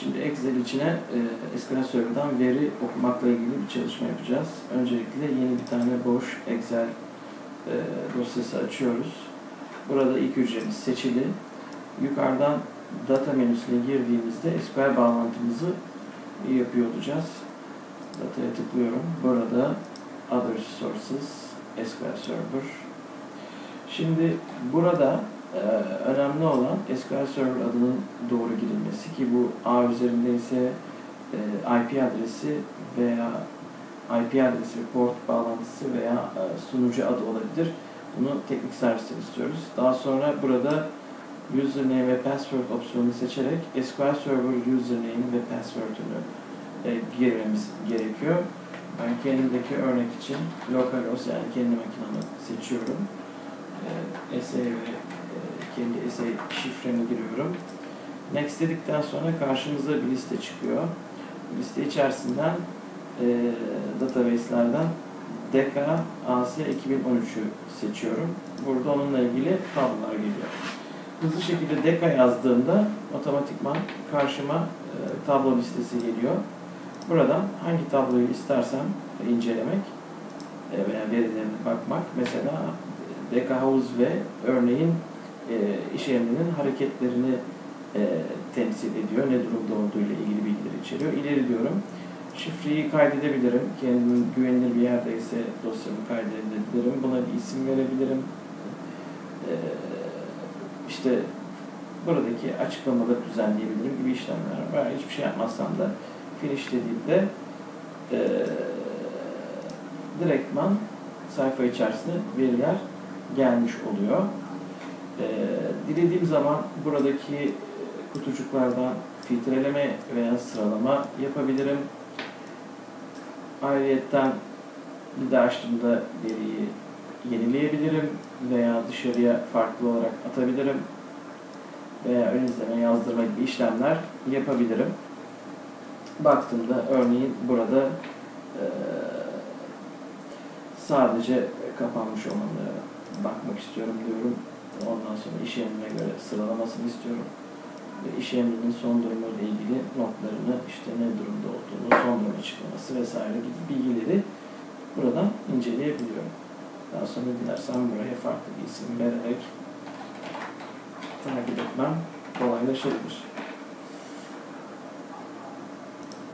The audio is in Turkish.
Şimdi Excel içine e, SQL Server'dan veri okumakla ilgili bir çalışma yapacağız. Öncelikle yeni bir tane boş Excel e, dosyası açıyoruz. Burada ilk hücremiz seçili. Yukarıdan data menüsüne girdiğimizde SQL bağlantımızı yapıyor olacağız. Data'ya tıklıyorum. Burada Other Sources, SQL Server. Şimdi burada e, önemli olan SQL Server adının doğru girilmesi ki bu A üzerinde ise e, IP adresi veya IP adresi, port bağlantısı veya e, sunucu adı olabilir. Bunu teknik servisten istiyoruz. Daha sonra burada username ve password opsiyonunu seçerek SQL Server username ve password'ünü e, girmemiz gerekiyor. Ben kendimdeki örnek için localhost yani kendi makinamı seçiyorum. E, SA ve e, kendi SA şifremi giriyorum. Next dedikten sonra karşımıza bir liste çıkıyor. Liste içerisinden e, database'lerden DK AS 2013'ü seçiyorum. Burada onunla ilgili tablolar geliyor. Hızlı şekilde DK yazdığımda otomatikman karşıma e, tablo listesi geliyor. Buradan hangi tabloyu istersem incelemek e, veya verilerine bakmak. Mesela DK Havuz ve örneğin e, iş emrinin hareketlerini e, temsil ediyor. Ne durumda olduğu ile ilgili bilgileri içeriyor. İleri diyorum. Şifreyi kaydedebilirim. Kendimin güvenilir bir yerdeyse dosyamı kaydedebilirim. Buna bir isim verebilirim. E, işte buradaki açıklamaları düzenleyebilirim gibi işlemler var. Hiçbir şey yapmazsam da finish dediğimde e, direktman sayfa içerisinde veriler gelmiş oluyor. E, dilediğim zaman buradaki kutucuklardan filtreleme veya sıralama yapabilirim. Ayrıyetten bir de açtığımda veriyi yenileyebilirim veya dışarıya farklı olarak atabilirim veya ön izleme, yazdırma gibi işlemler yapabilirim. Baktığımda örneğin burada e, sadece kapanmış olanlara bakmak istiyorum diyorum. Ondan sonra iş emrine göre sıralamasını istiyorum. Ve iş emrinin son durumu ile ilgili notlarını, işte ne durumda olduğunu, son durum açıklaması vesaire gibi bilgileri buradan inceleyebiliyorum. Daha sonra dilersem buraya farklı bir isim vererek takip etmem kolaylaşabilir.